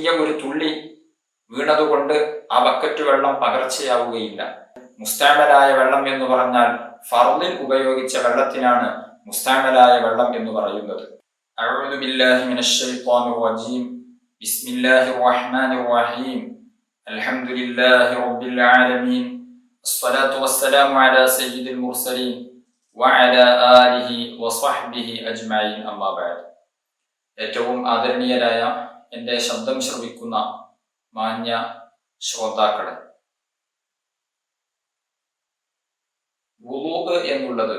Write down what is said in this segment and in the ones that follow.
ചെറിയ ഒരു തുള്ളി വീണതുകൊണ്ട് ആ ബക്കറ്റ് വെള്ളം പകർച്ചയാവുകയില്ല മുസ്താമലായ വെള്ളം എന്ന് പറഞ്ഞാൽ ഫർദിൽ ഉപയോഗിച്ച വെള്ളത്തിനാണ് മുസ്താമലായ വെള്ളം എന്ന് പറയുന്നത് أعوذ بالله من الشيطان الرجيم بسم الله الرحمن الرحيم الحمد لله رب العالمين الصلاة والسلام على سيد المرسلين وعلى آله وصحبه أجمعين أما بعد ഏറ്റവും ആദരണീയരായ എന്റെ ശബ്ദം ശ്രവിക്കുന്ന മാന്യ ശ്രോതാക്കളെ. വുളൂഹ് എന്നുള്ളത്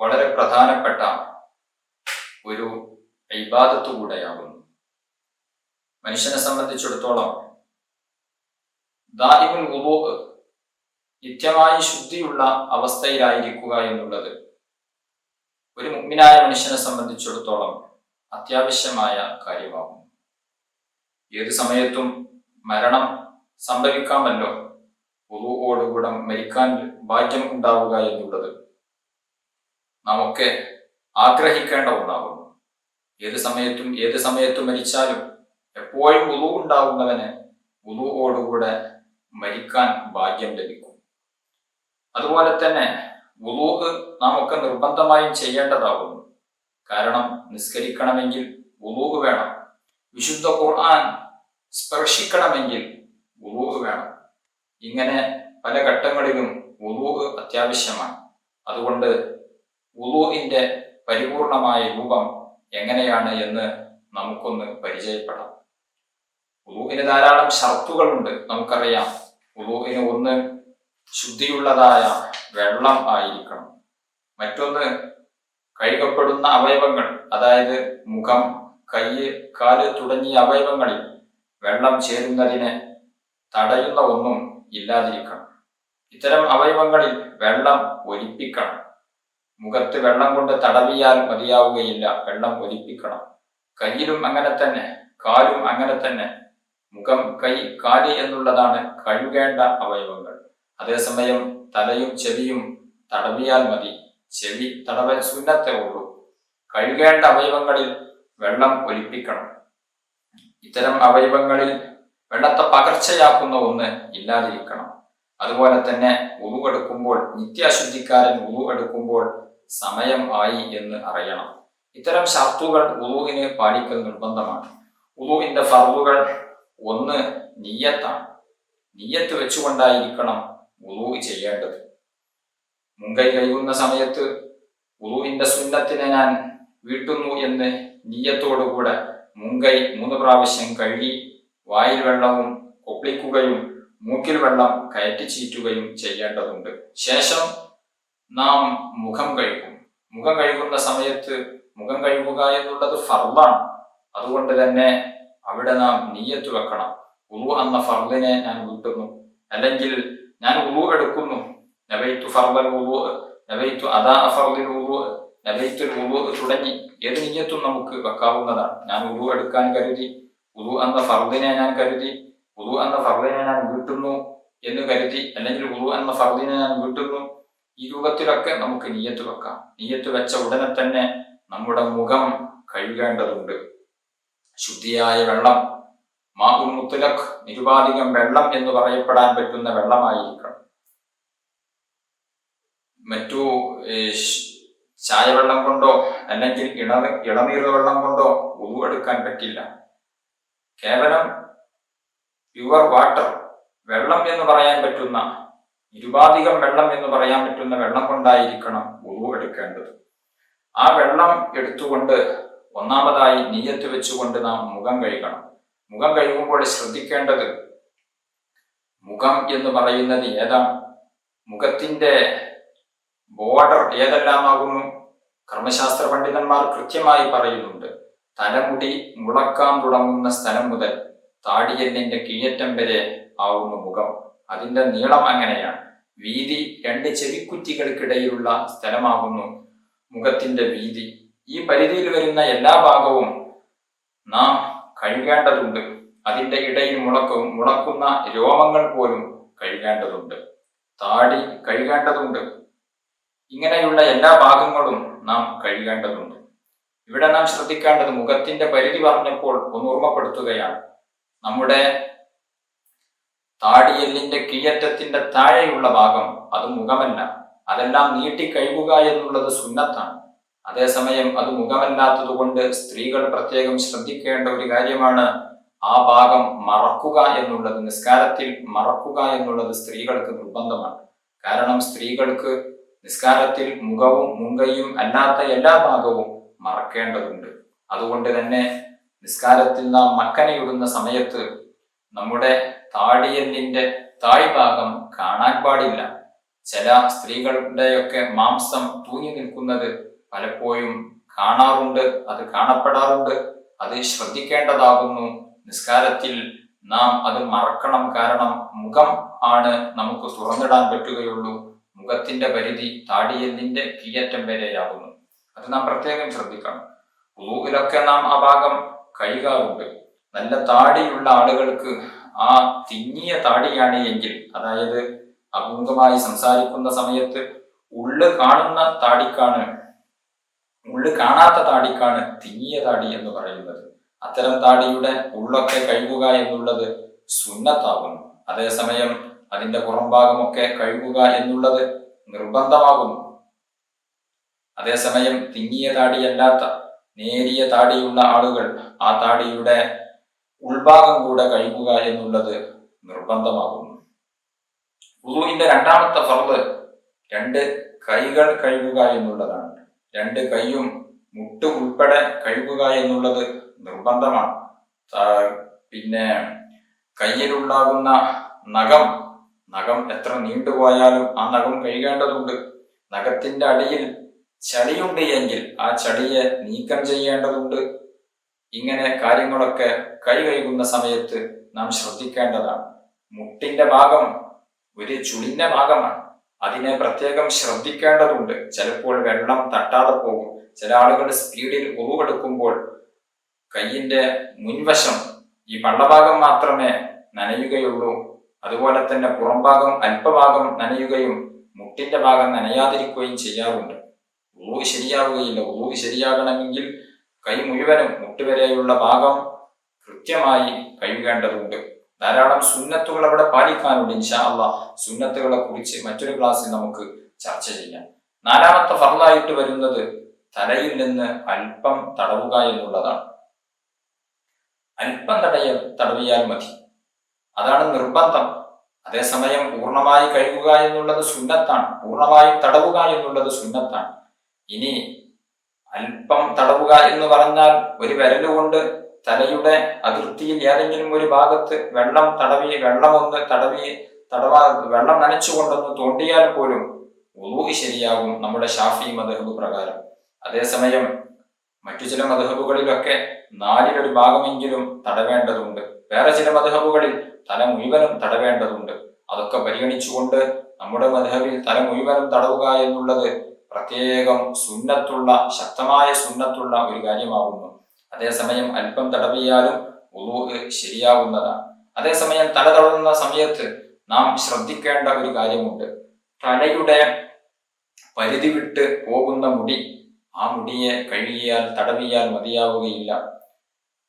വളരെ പ്രധാനപ്പെട്ട ഒരു ഇബാദത്ത് കൂടെയാകുന്നു. മനുഷ്യനെ സംബന്ധിച്ചിടത്തോളം ദാരിമുൽ വുളൂഹ് നിത്യമായി ശുദ്ധിയുള്ള അവസ്ഥയിലായിരിക്കുക എന്നുള്ളത് ഒരു മുഗ്മിനായ മനുഷ്യനെ സംബന്ധിച്ചിടത്തോളം അത്യാവശ്യമായ കാര്യമാകും. ഏത് സമയത്തും മരണം സംഭവിക്കാമല്ലോ? പൊതുവോടുകൂടം മരിക്കാൻ ഭാഗ്യം ഉണ്ടാവുക എന്നുള്ളത് നമുക്ക് ആഗ്രഹിക്കേണ്ട ഒന്നാകുന്നു. ഏത് സമയത്തും ഏത് സമയത്തും മരിച്ചാലും എപ്പോഴും ഉളു ഉണ്ടാവുന്നവന് ഉളുവോടുകൂടെ മരിക്കാൻ ഭാഗ്യം ലഭിക്കും. അതുപോലെ തന്നെ ഉളുവ് നാം ഒക്കെ നിർബന്ധമായും ചെയ്യേണ്ടതാകുന്നു. കാരണം നിസ്കരിക്കണമെങ്കിൽ ഉളൂഹ് വേണം. വിശുദ്ധ ഖുർആൻ സ്പർശിക്കണമെങ്കിൽ ഉളൂഹ് വേണം. ഇങ്ങനെ പല ഘട്ടങ്ങളിലും ഉളൂഹ് അത്യാവശ്യമാണ്. അതുകൊണ്ട് ഉളൂഹിന്റെ പരിപൂർണമായ രൂപം എങ്ങനെയാണ് എന്ന് നമുക്കൊന്ന് പരിചയപ്പെടാം. ഉളൂഹിന് ധാരാളം ഷർത്തുകളുണ്ട് നമുക്കറിയാം. ഉളൂഹിന് ഒന്ന് ശുദ്ധിയുള്ളതായ വെള്ളം ആയിരിക്കണം. മറ്റൊന്ന് കഴുകപ്പെടുന്ന അവയവങ്ങൾ അതായത് മുഖം കൈ കാൽ തുടങ്ങിയ അവയവങ്ങളിൽ വെള്ളം ചേരുന്നതിനെ തടയുന്ന ഒന്നും ഇല്ലാതിരിക്കണം. ഇത്തരം അവയവങ്ങളിൽ വെള്ളം ഒലിപ്പിക്കണം മുഖത്ത് വെള്ളം കൊണ്ട് തടവിയാൽ മതിയാവുകയില്ല. വെള്ളം ഒലിപ്പിക്കണം കയ്യിലും അങ്ങനെ തന്നെ കാലും അങ്ങനെ തന്നെ. മുഖം കൈ കാൽ എന്നുള്ളതാണ് കഴുകേണ്ട അവയവങ്ങൾ. അതേസമയം തലയും ചെവിയും തടവിയാൽ മതി. ചെവി തടവൽ സുന്നത്തെ ഉള്ളൂ. കഴുകേണ്ട അവയവങ്ങളിൽ വെള്ളം ഒലിപ്പിക്കണം. ഇത്തരം അവയവങ്ങളിൽ വെള്ളത്തെ പകർച്ചയാക്കുന്ന ഒന്ന് ഇല്ലാതിരിക്കണം. അതുപോലെ തന്നെ ഉറുവെടുക്കുമ്പോൾ നിത്യാശുദ്ധിക്കാരൻ ഉറുവെടുക്കുമ്പോൾ സമയം ആയി എന്ന് അറിയണം. ഇത്തരം ഷർത്തുകൾ ഉറുവിന് പാലിക്കൽ നിർബന്ധമാണ്. ഉറുവിന്റെ ഫർവുകൾ ഒന്ന് നീയത്താണ്. നീയത്ത് വെച്ചുകൊണ്ടായിരിക്കണം ഉറുവ് ചെയ്യേണ്ടത്. മുങ്കൈ കഴിയുന്ന സമയത്ത് ഉറുവിന്റെ സുന്നത്തിനെ ഞാൻ വീട്ടുന്നു എന്ന് നീയത്തോടുകൂടെ മുങ്കൈ മൂന്ന് പ്രാവശ്യം കഴുകി വായിൽ വെള്ളവും ഒപ്പിക്കുകയും മൂക്കിൽ വെള്ളം കയറ്റി ചീറ്റുകയും ചെയ്യേണ്ടതുണ്ട്. ശേഷം നാം മുഖം കഴുകും. മുഖം കഴുകുന്ന സമയത്ത് മുഖം കഴുകുക എന്നുള്ളത് ഫർദാണ്. അതുകൊണ്ട് തന്നെ അവിടെ നാം നീയത്ത് വെക്കണം. ഉറു എന്ന ഫർദിനെ ഞാൻ വീട്ടുന്നു. അല്ലെങ്കിൽ ഞാൻ ഉറു എടുക്കുന്നു. നബൈത്തു ഫർദൽ വുളു നബൈത്തു അദാ ഫർദിൽ വുളു നബൈത്തു വുളു തുടങ്ങി. ഏത് നീയത്തും നമുക്ക് വെക്കാവുന്നതാണ്. ഞാൻ ഉറു എടുക്കാൻ കരുതി ഉറു എന്ന ഫർദിനെ ഞാൻ കരുതി ഉറു എന്ന ഫർദിനെ ഞാൻ വീട്ടുന്നു എന്ന് കരുതി അല്ലെങ്കിൽ ഉറു എന്ന ഫർദിനെ ഞാൻ വീട്ടുന്നു ഈ രൂപത്തിലൊക്കെ നമുക്ക് നീയത്ത് വെക്കാം. നീയത്ത് വെച്ച ഉടനെ തന്നെ നമ്മുടെ മുഖം കഴുകേണ്ടതുണ്ട്. ശുദ്ധിയായ വെള്ളം മാഹുൽ മുത്തലഖ് നിരുപാധികം വെള്ളം എന്ന് പറയപ്പെടാൻ പറ്റുന്ന വെള്ളമായിരിക്കണം. മറ്റു ചായവെള്ളം കൊണ്ടോ അല്ലെങ്കിൽ ഇള ഇളനീർ വെള്ളം കൊണ്ടോ ഉരുവെടുക്കാൻ പറ്റില്ല. കേവലം പ്യുവർ വാട്ടർ വെള്ളം എന്ന് പറയാൻ പറ്റുന്ന നിരുപാധികം വെള്ളം എന്ന് പറയാൻ പറ്റുന്ന വെള്ളം കൊണ്ടായിരിക്കണം ഉറു എടുക്കേണ്ടത്. ആ വെള്ളം എടുത്തുകൊണ്ട് ഒന്നാമതായി നീയത്ത് വെച്ചുകൊണ്ട് നാം മുഖം കഴുകണം. മുഖം കഴുകുമ്പോൾ ശ്രദ്ധിക്കേണ്ടത് മുഖം എന്ന് പറയുന്നത് ഏതാ? മുഖത്തിന്റെ ബോർഡർ ഏതെല്ലാമാകുന്നു? കർമ്മശാസ്ത്ര പണ്ഡിതന്മാർ കൃത്യമായി പറയുന്നുണ്ട്. തലമുടി മുളക്കാൻ തുടങ്ങുന്ന സ്ഥലം മുതൽ താടിയെല്ലിന്റെ കീഴറ്റം വരെ ആവുന്ന മുഖം. അതിന്റെ നീളം അങ്ങനെയാണ്. വീതി രണ്ട് ചെവിക്കുറ്റികൾക്കിടയിലുള്ള സ്ഥലമാകുന്നു മുഖത്തിന്റെ വീതി. ഈ പരിധിയിൽ വരുന്ന എല്ലാ ഭാഗവും നാം കഴുകേണ്ടതുണ്ട്. അതിന്റെ ഇടയിൽ മുളക്കും മുളക്കുന്ന രോമങ്ങൾ പോലും കഴുകേണ്ടതുണ്ട്. താടി കഴുകേണ്ടതുണ്ട്. ഇങ്ങനെയുള്ള എല്ലാ ഭാഗങ്ങളും നാം കഴിയേണ്ടതുണ്ട് ഇവിടെ നാം ശ്രദ്ധിക്കേണ്ടത് മുഖത്തിന്റെ പരിധി പറഞ്ഞപ്പോൾ ഒന്ന് ഓർമ്മപ്പെടുത്തുകയാണ്. നമ്മുടെ താടിയെല്ലിന്റെ കീയറ്റത്തിന്റെ താഴെയുള്ള ഭാഗം അത് മുഖമല്ല. അതെല്ലാം നീട്ടി കഴുകുക എന്നുള്ളത് സുന്നത്താണ്. അതേസമയം അത് മുഖമല്ലാത്തതുകൊണ്ട് സ്ത്രീകൾ പ്രത്യേകം ശ്രദ്ധിക്കേണ്ട ഒരു കാര്യമാണ് ആ ഭാഗം മറക്കുക എന്നുള്ളത്. നിസ്കാരത്തിൽ മറക്കുക എന്നുള്ളത് സ്ത്രീകൾക്ക് നിർബന്ധമാണ്. കാരണം സ്ത്രീകൾക്ക് നിസ്കാരത്തിൽ മുഖവും മുങ്കയും അല്ലാത്ത എല്ലാ ഭാഗവും മറക്കേണ്ടതുണ്ട്. അതുകൊണ്ട് തന്നെ നിസ്കാരത്തിൽ നാം മക്കനയിടുന്ന സമയത്ത് നമ്മുടെ താടിയല്ലിന്റെ താഴ്ഭാഗം കാണാൻ പാടില്ല. ചില സ്ത്രീകളുടെയൊക്കെ മാംസം തൂങ്ങി നിൽക്കുന്നത് പലപ്പോഴും കാണാറുണ്ട് അത് കാണപ്പെടാറുണ്ട്. അത് ശ്രദ്ധിക്കേണ്ടതാകുന്നു. നിസ്കാരത്തിൽ നാം അത് മറക്കണം. കാരണം മുഖം ആണ് നമുക്ക് തുറന്നിടാൻ പറ്റുകയുള്ളൂ. മുഖത്തിന്റെ പരിധി താടിയെല്ലിന്റെ കീയറ്റം വരെയാകുന്നു അത് നാം പ്രത്യേകം ശ്രദ്ധിക്കണം. ഉലൂഹിലൊക്കെ നാം ആ ഭാഗം കഴുകാറുണ്ട്. നല്ല താടിയുള്ള ആളുകൾക്ക് ആ തിങ്ങിയ താടിയാണ് എങ്കിൽ അതായത് അഭിമുഖമായി സംസാരിക്കുന്ന സമയത്ത് ഉള്ളു കാണുന്ന താടിക്കാണ് ഉള്ളു കാണാത്ത താടിക്കാണ് തിങ്ങിയ താടി എന്ന് പറയുന്നത്. അത്തരം താടിയുടെ ഉള്ളൊക്കെ കഴുകുക എന്നുള്ളത് സുന്നത്താകുന്നു. അതേസമയം അതിന്റെ പുറംഭാഗമൊക്കെ കഴുകുക എന്നുള്ളത് നിർബന്ധമാകുന്നു. അതേസമയം തിങ്ങിയ താടിയല്ലാത്ത നേരിയ താടിയുള്ള ആളുകൾ ആ താടിയുടെ ഉൾഭാഗം കൂടെ കഴുകുക എന്നുള്ളത് നിർബന്ധമാകുന്നു. ഉദുവിന്റെ രണ്ടാമത്തെ ഫർദ് രണ്ട് കൈകൾ കഴുകുക എന്നുള്ളതാണ്. രണ്ട് കൈയും മുട്ട് ഉൾപ്പെടെ കഴുകുക എന്നുള്ളത് നിർബന്ധമാണ്. പിന്നെ കയ്യിലുണ്ടാകുന്ന നഖം നഖം എത്ര നീണ്ടുപോയാലും ആ നഖം കഴുകേണ്ടതുണ്ട്. നഖത്തിന്റെ അടിയിൽ ചളിയുണ്ട് എങ്കിൽ ആ ചളിയെ നീക്കം ചെയ്യേണ്ടതുണ്ട്. ഇങ്ങനെ കാര്യങ്ങളൊക്കെ കൈ കഴുകുന്ന സമയത്ത് നാം ശ്രദ്ധിക്കേണ്ടതാണ്. മുട്ടിന്റെ ഭാഗം ഒരു ചുളിന്റെ ഭാഗമാണ്. അതിനെ പ്രത്യേകം ശ്രദ്ധിക്കേണ്ടതുണ്ട്. ചിലപ്പോൾ വെള്ളം തട്ടാതെ പോകും. ചില ആളുകൾ സ്പീഡിൽ ഉറവെടുക്കുമ്പോൾ കയ്യിന്റെ മുൻവശം ഈ പള്ളഭാഗം മാത്രമേ നനയുകയുള്ളൂ. അതുപോലെ തന്നെ പുറംഭാഗം അല്പഭാഗം നനയുകയും മുട്ടിന്റെ ഭാഗം നനയാതിരിക്കുകയും ചെയ്യാറുണ്ട്. ഉറു ശരിയാവുകയില്ല. ഉറു ശരിയാകണമെങ്കിൽ കൈ മുഴുവനും മുട്ടുവരെയുള്ള ഭാഗം കൃത്യമായി കഴുകേണ്ടതുണ്ട്. ധാരാളം സുന്നത്തുകൾ അവിടെ പാലിക്കാനുണ്ട്. ഇൻഷാ സുന്നത്തുകളെ കുറിച്ച് മറ്റൊരു ക്ലാസ്സിൽ നമുക്ക് ചർച്ച ചെയ്യാം. നാലാമത്തെ ഫർലായിട്ട് വരുന്നത് തലയിൽ നിന്ന് അല്പം തടവുക എന്നുള്ളതാണ്. അല്പം തടയ തടവിയാൽ മതി. അതാണ് നിർബന്ധം. അതേസമയം പൂർണമായി കഴുകുക എന്നുള്ളത് സുന്നത്താണ്. പൂർണമായും തടവുക എന്നുള്ളത് സുന്നത്താണ്. ഇനി അല്പം തടവുക എന്ന് പറഞ്ഞാൽ ഒരു വിരലുകൊണ്ട് തലയുടെ അതിർത്തിയിൽ ഏതെങ്കിലും ഒരു ഭാഗത്ത് വെള്ളം തടവി വെള്ളമൊന്ന് തടവി തടവാ വെള്ളം നനച്ചുകൊണ്ടൊന്ന് തോണ്ടിയാൽ പോലും ഉളൂഹി ശരിയാകും നമ്മുടെ ഷാഫി മധഹബ് പ്രകാരം. അതേസമയം മറ്റു ചില മധഹബുകളിലൊക്കെ നാലിലൊരു ഭാഗമെങ്കിലും തടവേണ്ടതുണ്ട്. വേറെ ചില മധഹബുകളിൽ തല മുഴുവനും തടവേണ്ടതുണ്ട്. അതൊക്കെ പരിഗണിച്ചുകൊണ്ട് നമ്മുടെ മധഹബിൽ തല മുഴുവനും തടവുക എന്നുള്ളത് പ്രത്യേകം സുന്നത്തുള്ള ശക്തമായ സുന്നത്തുള്ള ഒരു കാര്യമാകുന്നു. അതേസമയം അല്പം തടവിയാലും ശരിയാവുന്നതാണ്. അതേസമയം തല തടവുന്ന സമയത്ത് നാം ശ്രദ്ധിക്കേണ്ട ഒരു കാര്യമുണ്ട്. തലയുടെ പരിധി വിട്ട് പോകുന്ന മുടി ആ മുടിയെ കഴുകിയാൽ തടവിയാൽ മതിയാവുകയില്ല.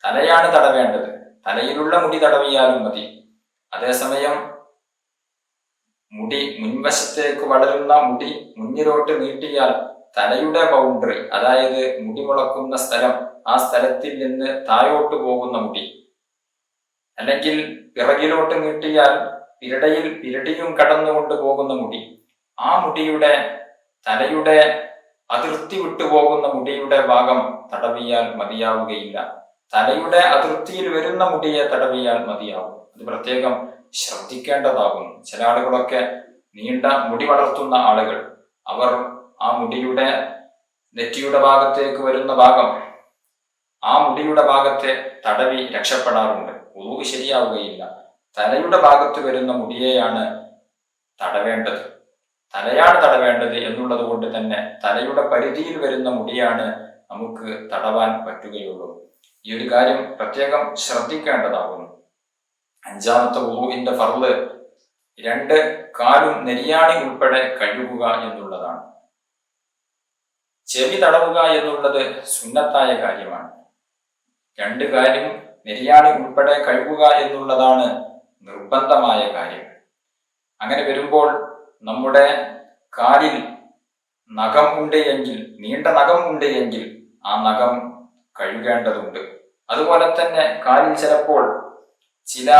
തലയാണ് തടവേണ്ടത്. തലയിലുള്ള മുടി തടവിയാലും മതി. അതേസമയം മുടി മുൻവശത്തേക്ക് വളരുന്ന മുടി മുന്നിലോട്ട് നീട്ടിയാൽ തലയുടെ ബൗണ്ടറി അതായത് മുടി മുളക്കുന്ന സ്ഥലം ആ സ്ഥലത്തിൽ നിന്ന് താഴോട്ട് പോകുന്ന മുടി. അല്ലെങ്കിൽ പിറകിലോട്ട് നീട്ടിയാൽ പിരടയിൽ പിരടിയും കടന്നുകൊണ്ട് പോകുന്ന മുടി. ആ മുടിയുടെ തലയുടെ അതിർത്തി വിട്ടുപോകുന്ന മുടിയുടെ ഭാഗം തടവിയാൽ മതിയാവുകയില്ല. തലയുടെ അതിർത്തിയിൽ വരുന്ന മുടിയെ തടവിയാൽ മതിയാവും. അത് പ്രത്യേകം ശ്രദ്ധിക്കേണ്ടതാകുന്നു. ചില ആളുകളൊക്കെ നീണ്ട മുടി വളർത്തുന്ന ആളുകൾ അവർ ആ മുടിയുടെ നെറ്റിയുടെ ഭാഗത്തേക്ക് വരുന്ന ഭാഗം ആ മുടിയുടെ ഭാഗത്തെ തടവി രക്ഷപ്പെടാറുണ്ട്. ഒതുവ് ശരിയാവുകയില്ല. തലയുടെ ഭാഗത്ത് വരുന്ന മുടിയെയാണ് തടവേണ്ടത്. തലയാണ് തടവേണ്ടത് എന്നുള്ളത് കൊണ്ട് തന്നെ തലയുടെ പരിധിയിൽ വരുന്ന മുടിയാണ് നമുക്ക് തടവാൻ പറ്റുകയുള്ളൂ. ഈ ഒരു കാര്യം പ്രത്യേകം ശ്രദ്ധിക്കേണ്ടതാകുന്നു. അഞ്ചാമത്തെ ഉറുവിന്റെ ഫർൾ രണ്ട് കാലും നെരിയാണി ഉൾപ്പെടെ കഴുകുക എന്നുള്ളതാണ്. ചെവി തടവുക എന്നുള്ളത് സുന്നത്തായ കാര്യമാണ്. രണ്ട് കാര്യം നെരിയാണി ഉൾപ്പെടെ കഴുകുക എന്നുള്ളതാണ് നിർബന്ധമായ കാര്യം. അങ്ങനെ വരുമ്പോൾ നമ്മുടെ കാലിൽ നഖം ഉണ്ട് എങ്കിൽ നീണ്ട നഖം ഉണ്ട് എങ്കിൽ ആ നഖം കഴുകേണ്ടതുണ്ട്. അതുപോലെ തന്നെ കാലിൽ ചിലപ്പോൾ ചില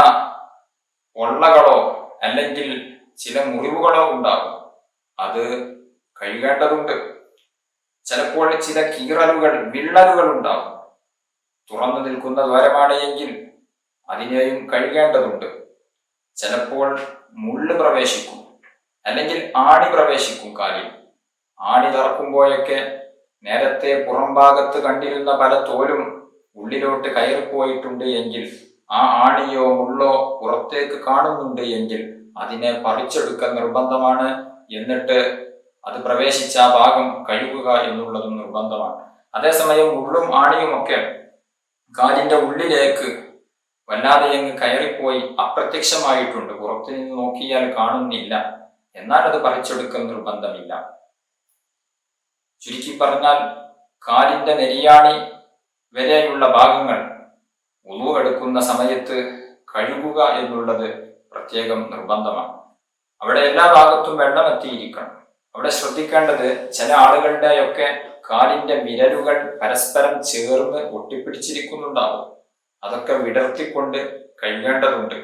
ഒള്ളകളോ അല്ലെങ്കിൽ ചില മുറിവുകളോ ഉണ്ടാകും. അത് കഴുകേണ്ടതുണ്ട്. ചിലപ്പോൾ ചില കീറലുകൾ വിള്ളലുകൾ ഉണ്ടാകും. തുറന്നു നിൽക്കുന്ന ദ്വാരമാണ് എങ്കിൽ അതിനെയും കഴുകേണ്ടതുണ്ട്. ചിലപ്പോൾ മുള്ള് പ്രവേശിക്കും അല്ലെങ്കിൽ ആണി പ്രവേശിക്കും കാലിൽ. ആണി തറക്കുമ്പോഴൊക്കെ നേരത്തെ പുറംഭാഗത്ത് കണ്ടിരുന്ന പല തോലും ഉള്ളിലോട്ട് കയറിപ്പോയിട്ടുണ്ട് എങ്കിൽ ആ ആണിയോ മുള്ളോ പുറത്തേക്ക് കാണുന്നുണ്ട് എങ്കിൽ അതിനെ പറിച്ചെടുക്കാൻ നിർബന്ധമാണ്. എന്നിട്ട് അത് പ്രവേശിച്ച ആ ഭാഗം കഴുകുക എന്നുള്ളതും നിർബന്ധമാണ്. അതേസമയം ഉള്ളും ആണിയുമൊക്കെ കാലിന്റെ ഉള്ളിലേക്ക് വല്ലാതെ അങ്ങ് കയറിപ്പോയി അപ്രത്യക്ഷമായിട്ടുണ്ട്. പുറത്തു നിന്ന് നോക്കിയാൽ കാണുന്നില്ല. എന്നാൽ അത് പറിച്ചെടുക്കൽ നിർബന്ധമില്ല. ചുരുക്കി പറഞ്ഞാൽ കാലിന്റെ നെരിയാണി വരെയുള്ള ഭാഗങ്ങൾ ഉളു എടുക്കുന്ന സമയത്ത് കഴുകുക എന്നുള്ളത് പ്രത്യേകം നിർബന്ധമാണ്. അവിടെ എല്ലാ ഭാഗത്തും വെള്ളം എത്തിയിരിക്കണം. അവിടെ ശ്രദ്ധിക്കേണ്ടത് ചില ആളുകളുടെയൊക്കെ കാലിന്റെ വിരലുകൾ പരസ്പരം ചേർന്ന് ഒട്ടിപ്പിടിച്ചിരിക്കുന്നുണ്ടാവും. അതൊക്കെ വിടർത്തിക്കൊണ്ട് കഴുകേണ്ടതുണ്ട്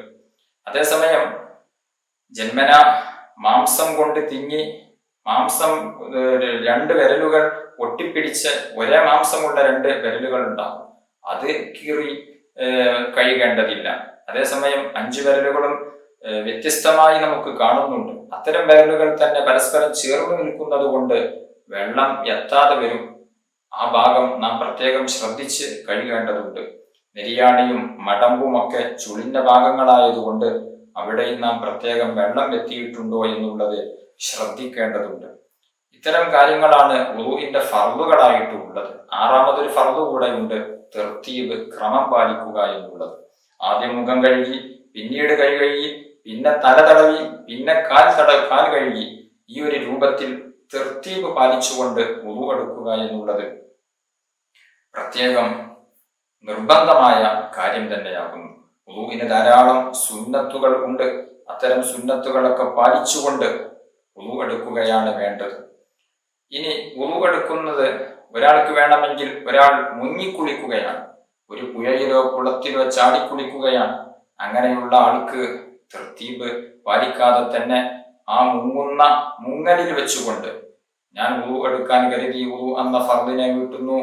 അതേസമയം ജന്മന മാംസം കൊണ്ട് തിങ്ങി മാംസം രണ്ട് വിരലുകൾ ഒട്ടിപ്പിടിച്ച് ഒരേ മാംസമുള്ള രണ്ട് വിരലുകൾ ഉണ്ടാകും അത് കീറി കഴിയേണ്ടതില്ല അതേസമയം അഞ്ചു വിരലുകളും വ്യത്യസ്തമായി നമുക്ക് കാണുന്നുണ്ട്. അത്തരം വിരലുകൾ തന്നെ പരസ്പരം ചേർന്ന് നിൽക്കുന്നത് കൊണ്ട് വെള്ളം എത്താതെ വരും. ആ ഭാഗം നാം പ്രത്യേകം ശ്രദ്ധിച്ച് കഴുകേണ്ടതുണ്ട്. നെരിയാണിയും മടമ്പും ഒക്കെ ചുളിന്റെ ഭാഗങ്ങളായതുകൊണ്ട് അവിടെയും നാം പ്രത്യേകം വെള്ളം എത്തിയിട്ടുണ്ടോ എന്നുള്ളത് ശ്രദ്ധിക്കേണ്ടതുണ്ട്. ഇത്തരം കാര്യങ്ങളാണ് ഉറുവിന്റെ ഫർവുകളായിട്ടുള്ളത് ആറാമതൊരു ഫർവ് കൂടെ ഉണ്ട് തെർത്തീബ് ക്രമം പാലിക്കുക എന്നുള്ളത്. ആദ്യം മുഖം കഴുകി പിന്നീട് കൈ കഴുകി പിന്നെ തല തടവി പിന്നെ കാൽ തട കാൽ കഴുകി. ഈ ഒരു രൂപത്തിൽ തെർത്തീബ് പാലിച്ചുകൊണ്ട് ഉറു എടുക്കുക എന്നുള്ളത് പ്രത്യേകം നിർബന്ധമായ കാര്യം തന്നെയാകുന്നു. ഉറുവിന് ധാരാളം സുന്നത്തുകൾ ഉണ്ട്. അത്തരം സുന്നത്തുകളൊക്കെ പാലിച്ചുകൊണ്ട് ഉറു എടുക്കുകയാണ് വേണ്ടത്. ഇനി ഉറുവെടുക്കുന്നത് ഒരാൾക്ക് വേണമെങ്കിൽ ഒരാൾ മുങ്ങിക്കുളിക്കുകയാണ്. ഒരു പുഴയിലോ കുളത്തിലോ ചാടിക്കുളിക്കുകയാണ്. അങ്ങനെയുള്ള ആൾക്ക് തൃത്തീപ് പാലിക്കാതെ തന്നെ ആ മുങ്ങുന്ന മുങ്ങലിൽ വെച്ചുകൊണ്ട് ഞാൻ ഉറുവെടുക്കാൻ കരുതി ഉറു എന്ന ഫർദിനെ വീട്ടുന്നു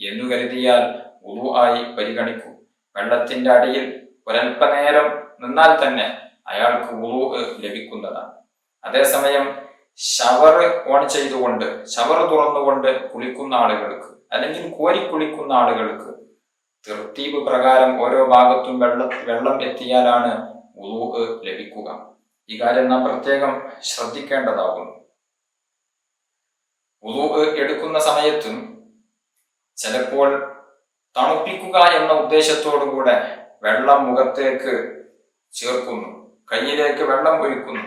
എന്നു കരുതിയാൽ ഉറു ആയി പരിഗണിക്കൂ. വെള്ളത്തിന്റെ അടിയിൽ ഒരൽപ്പനേരം നിന്നാൽ തന്നെ അയാൾക്ക് ഉറു ലഭിക്കുന്നതാണ്. അതേസമയം ഷവർ ഓൺ ചെയ്തുകൊണ്ട് ഷവർ തുറന്നുകൊണ്ട് കുളിക്കുന്ന ആളുകൾക്ക് അല്ലെങ്കിൽ കോരി കുളിക്കുന്ന ആളുകൾക്ക് തീർത്തീപ് പ്രകാരം ഓരോ ഭാഗത്തും വെള്ളം വെള്ളം എത്തിയാലാണ് ഉളൂഹ് ലഭിക്കുക. ഈ കാര്യം നാം പ്രത്യേകം ശ്രദ്ധിക്കേണ്ടതാകുന്നു. ഉളൂഹ് എടുക്കുന്ന സമയത്തും ചിലപ്പോൾ തണുപ്പിക്കുക എന്ന ഉദ്ദേശത്തോടു കൂടെ വെള്ളം മുഖത്തേക്ക് ചേർക്കുന്നു കയ്യിലേക്ക് വെള്ളം ഒഴിക്കുന്നു.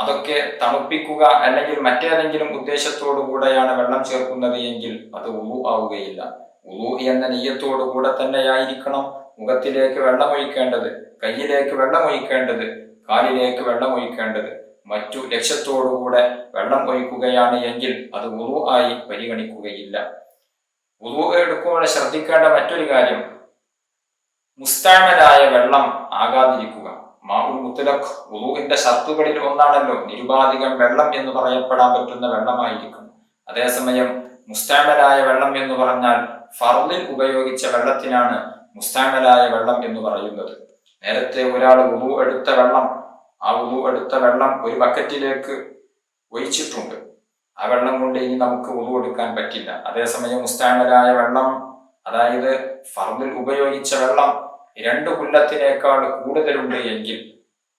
അതൊക്കെ തണുപ്പിക്കുക അല്ലെങ്കിൽ മറ്റേതെങ്കിലും ഉദ്ദേശത്തോടു കൂടെയാണ് വെള്ളം ചേർക്കുന്നത് എങ്കിൽ അത് ഉളു ആവുകയില്ല. ഉളു എന്ന നീയത്തോടു കൂടെ തന്നെയായിരിക്കണം മുഖത്തിലേക്ക് വെള്ളമൊഴിക്കേണ്ടത് കയ്യിലേക്ക് വെള്ളം ഒഴിക്കേണ്ടത് കാലിലേക്ക് വെള്ളമൊഴിക്കേണ്ടത്. മറ്റു ലക്ഷ്യത്തോടുകൂടെ വെള്ളം ഒഴിക്കുകയാണ് എങ്കിൽ അത് ഉളു ആയി പരിഗണിക്കുകയില്ല. ഉളു എടുക്കുമ്പോൾ ശ്രദ്ധിക്കേണ്ട മറ്റൊരു കാര്യം മുസ്താമലായ വെള്ളം ആകാതിരിക്കുക. മാഉൽ മുത്തലഖ് ഉളുവിന്റെ ഷർത്തുകളിൽ ഒന്നാണല്ലോ നിരുപാധികം വെള്ളം എന്ന് പറയപ്പെടാൻ പറ്റുന്ന വെള്ളമായിരിക്കും. അതേസമയം മുസ്താമലായ വെള്ളം എന്ന് പറഞ്ഞാൽ ഫർദിൽ ഉപയോഗിച്ച വെള്ളത്തിനാണ് മുസ്താമലായ വെള്ളം എന്ന് പറയുന്നത്. നേരത്തെ ഒരാൾ ഉളു എടുത്ത വെള്ളം ആ ഉളു എടുത്ത വെള്ളം ഒരു ബക്കറ്റിലേക്ക് ഒഴിച്ചിട്ടുണ്ട്. ആ വെള്ളം കൊണ്ട് ഇനി നമുക്ക് ഉളു എടുക്കാൻ പറ്റില്ല. അതേസമയം മുസ്താമലായ വെള്ളം അതായത് ഫർദിൽ ഉപയോഗിച്ച വെള്ളം രണ്ട് കൊല്ലത്തിനേക്കാൾ കൂടുതലുണ്ട് എങ്കിൽ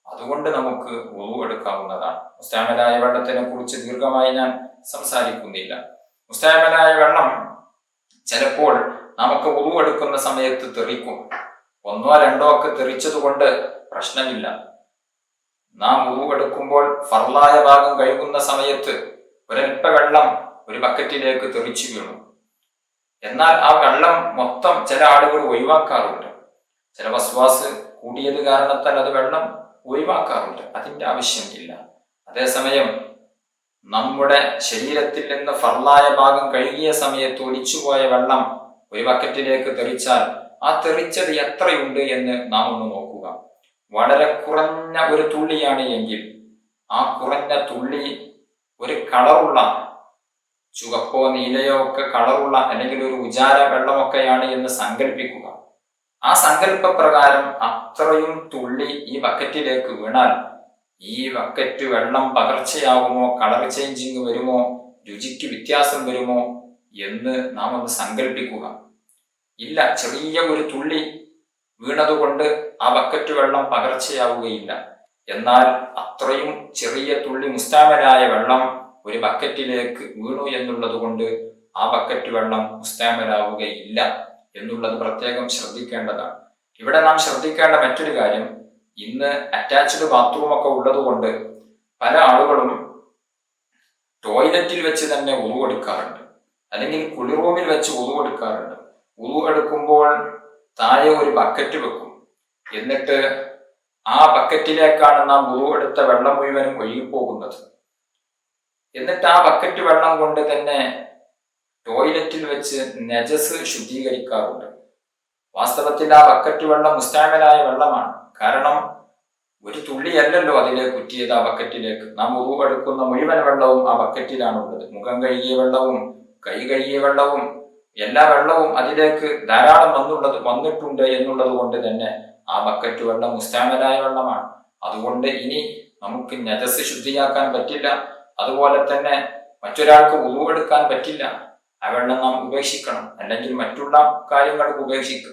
അതുകൊണ്ട് നമുക്ക് ഉളു എടുക്കാവുന്നതാണ് മുസ്താമലായ വെള്ളത്തിനെ കുറിച്ച് ദീർഘമായി ഞാൻ സംസാരിക്കുന്നില്ല. മുസ്താമലായ വെള്ളം ചിലപ്പോൾ നമുക്ക് ഉളു എടുക്കുന്ന സമയത്ത് തെറിക്കും. ഒന്നോ രണ്ടോ ഒക്കെ തെറിച്ചത് കൊണ്ട് പ്രശ്നമില്ല. നാം ഉളു എടുക്കുമ്പോൾ ഫർലായ ഭാഗം കഴുകുന്ന സമയത്ത് ഒരൽപ്പ വെള്ളം ഒരു ബക്കറ്റിലേക്ക് തെറിച്ചു വീണു. എന്നാൽ ആ വെള്ളം മൊത്തം ചില ആളുകൾ ഒഴിവാക്കാറുണ്ട്. ചില വസ്വാസ് കൂടിയത് കാരണത്താൽ അത് വെള്ളം ഒഴിവാക്കാറുണ്ട്. അതിന്റെ ആവശ്യമില്ല. അതേസമയം നമ്മുടെ ശരീരത്തിൽ നിന്ന് ഫർലായ ഭാഗം കഴുകിയ സമയത്ത് ഒലിച്ചുപോയ വെള്ളം ഒരു ബക്കറ്റിലേക്ക് തെറിച്ചാൽ ആ തെറിച്ചത് എത്രയുണ്ട് എന്ന് നാം ഒന്ന് നോക്കുക. വളരെ കുറഞ്ഞ ഒരു തുള്ളിയാണ് എങ്കിൽ ആ കുറഞ്ഞ തുള്ളി ഒരു കളറുള്ള ചുവപ്പോ നീലയോ ഒക്കെ കളറുള്ള അല്ലെങ്കിൽ ഒരു ഉജാര വെള്ളമൊക്കെയാണ് എന്ന് സങ്കല്പിക്കുക ആ സങ്കല്പ പ്രകാരം അത്രയും തുള്ളി ഈ ബക്കറ്റിലേക്ക് വീണാൽ ഈ ബക്കറ്റ് വെള്ളം പകർച്ചയാകുമോ? കളർ ചേഞ്ചിങ് വരുമോ? രുചിക്ക് വ്യത്യാസം വരുമോ? എന്ന് നാം ഒന്ന് സങ്കല്പിക്കുക. ഇല്ല ചെറിയ ഒരു തുള്ളി വീണതുകൊണ്ട് ആ ബക്കറ്റ് വെള്ളം പകർച്ചയാവുകയില്ല. എന്നാൽ അത്രയും ചെറിയ തുള്ളി മുസ്താമരായ വെള്ളം ഒരു ബക്കറ്റിലേക്ക് വീണു എന്നുള്ളത് കൊണ്ട് ആ ബക്കറ്റ് വെള്ളം മുസ്താമലാവുകയില്ല എന്നുള്ളത് പ്രത്യേകം ശ്രദ്ധിക്കേണ്ടതാണ്. ഇവിടെ നാം ശ്രദ്ധിക്കേണ്ട മറ്റൊരു കാര്യം ഇന്ന് അറ്റാച്ച്ഡ് ബാത്റൂം ഒക്കെ ഉള്ളത് കൊണ്ട് പല ആളുകളും ടോയ്ലറ്റിൽ വെച്ച് തന്നെ ഉരുവെടുക്കാറുണ്ട് അല്ലെങ്കിൽ കുളിറൂമിൽ വെച്ച് ഉരുവെടുക്കാറുണ്ട് ഉരു എടുക്കുമ്പോൾ താഴെ ഒരു ബക്കറ്റ് വെക്കും. എന്നിട്ട് ആ ബക്കറ്റിലേക്കാണ് നാം ഉരു എടുത്ത വെള്ളം മുഴുവനും ഒഴുകിപ്പോകുന്നത്. എന്നിട്ട് ആ ബക്കറ്റ് വെള്ളം കൊണ്ട് തന്നെ ടോയ്ലറ്റിൽ വെച്ച് നജസ് ശുദ്ധീകരിക്കാറുണ്ട്. വാസ്തവത്തിൽ ആ ബക്കറ്റ് വെള്ളം മുസ്താമലായ വെള്ളമാണ്. കാരണം ഒരു തുള്ളിയല്ലല്ലോ അതിലേക്ക് കുറ്റിയത് ആ ബക്കറ്റിലേക്ക്. നാം ഉറുവെടുക്കുന്ന മുഴുവൻ വെള്ളവും ആ ബക്കറ്റിലാണ് ഉള്ളത് മുഖം കഴുകിയ വെള്ളവും കൈ കഴുകിയ വെള്ളവും എല്ലാ വെള്ളവും അതിലേക്ക് ധാരാളം വന്നുള്ളത് വന്നിട്ടുണ്ട് എന്നുള്ളത് കൊണ്ട് തന്നെ ആ ബക്കറ്റ് വെള്ളം മുസ്താമലായ വെള്ളമാണ്. അതുകൊണ്ട് ഇനി നമുക്ക് നജസ് ശുദ്ധിയാക്കാൻ പറ്റില്ല. അതുപോലെ തന്നെ മറ്റൊരാൾക്ക് ഉറുവെടുക്കാൻ പറ്റില്ല. ആ വെള്ളം നാം ഉപേക്ഷിക്കണം. അല്ലെങ്കിൽ മറ്റുള്ള കാര്യങ്ങൾക്ക് ഉപേക്ഷിക്ക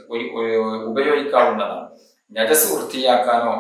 ഉപയോഗിക്കാവുന്നതാണ്. നജസ് വൃത്തിയാക്കാനോ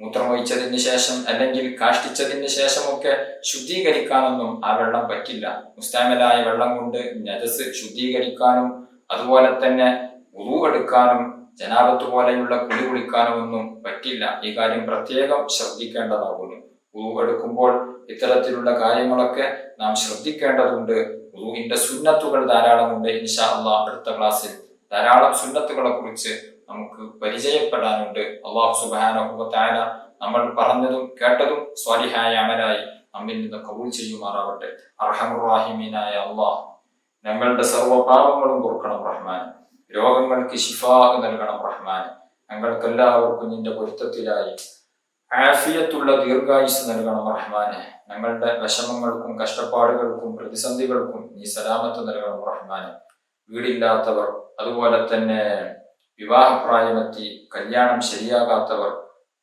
മൂത്രമൊഴിച്ചതിന് ശേഷം അല്ലെങ്കിൽ കാഷ്ടിച്ചതിന് ശേഷമൊക്കെ ശുദ്ധീകരിക്കാനൊന്നും ആ വെള്ളം പറ്റില്ല. മുസ്താമലായ വെള്ളം കൊണ്ട് നജസ് ശുദ്ധീകരിക്കാനും അതുപോലെ തന്നെ ഉറുവെടുക്കാനും ജനാപത്ത് പോലെയുള്ള കുളി കുളിക്കാനും ഒന്നും പറ്റില്ല. ഈ കാര്യം പ്രത്യേകം ശ്രദ്ധിക്കേണ്ടതാകുന്നു. ഉറുവെടുക്കുമ്പോൾ ഇത്തരത്തിലുള്ള കാര്യങ്ങളൊക്കെ നാം ശ്രദ്ധിക്കേണ്ടതുണ്ട്. ഉറുവിന്റെ സുന്നത്തുകൾ ധാരാളമുണ്ട്. ഇൻഷാ അള്ളാഹ് അടുത്ത ക്ലാസ്സിൽ ധാരാളം സുന്നത്തുകളെ കുറിച്ച് നമുക്ക് പരിചയപ്പെടാനുണ്ട്. അള്ളാഹു സുബാനുഭവത്തായ നമ്മൾ പറഞ്ഞതും കേട്ടതും സ്വാലിഹായ അമലായി നമ്മിൽ നിന്ന് കബൂൾ ചെയ്യുമാറാവട്ടെ. അർഹമുറാഹിമീനായ അള്ളാഹ് ഞങ്ങളുടെ സർവ പാപങ്ങളും പൊറുക്കണം റഹ്മാൻ രോഗങ്ങൾക്ക് ശിഫാ നൽകണം റഹ്മാൻ ഞങ്ങൾക്കെല്ലാവർക്കും നിന്റെ പൊരുത്തത്തിലായി ആഫിയത്തുള്ള ദീർഘായുസ് നൽകണം റഹ്മാനെ. ഞങ്ങളുടെ വിഷമങ്ങൾക്കും കഷ്ടപ്പാടുകൾക്കും പ്രതിസന്ധികൾക്കും നീ സലാമത്ത് നൽകണം റഹ്മാനെ. വീടില്ലാത്തവർ അതുപോലെ തന്നെ വിവാഹപ്രായമെത്തി കല്യാണം ശരിയാകാത്തവർ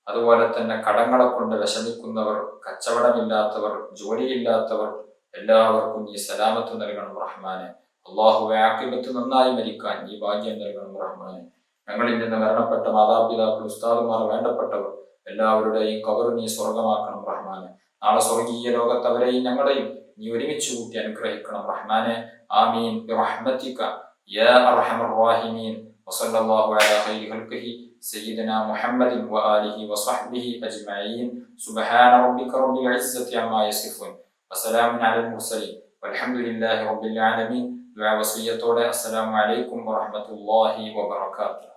അതുപോലെ തന്നെ കടങ്ങളെ കൊണ്ട് വിഷമിക്കുന്നവർ കച്ചവടമില്ലാത്തവർ ജോലിയില്ലാത്തവർ എല്ലാവർക്കും നീ സലാമത്ത് നൽകണം റഹ്മാനെ. അള്ളാഹു ആക്കിബത്ത് നന്നായി മരിക്കാൻ ഈ ഭാഗ്യം നൽകണം റഹ്മാനെ. ഞങ്ങളിൽ നിന്ന് മരണപ്പെട്ട മാതാപിതാക്കൾ ഉസ്താദുമാർ വേണ്ടപ്പെട്ടവർ എല്ലാവരുടെയും കവർ നീ സ്വർഗമാക്കണം റഹ്മാനെ നാളെ സ്വർഗീയ ലോകത്ത് അവരെയും ഞങ്ങളെയും നീ ഒരുമിച്ച് കൂട്ടി അനുഗ്രഹിക്കണം റഹ്മാനെ ആമീൻ റഹ്മത്തിക യാ അർഹമർ റഹീമീൻ وصلى الله على خير خلقه سيدنا محمد وآله وصحبه أجمعين سبحان ربك رب العزة عما يصفون وسلام على المرسلين والحمد لله رب العالمين دعاء وصية السلام عليكم ورحمة الله وبركاته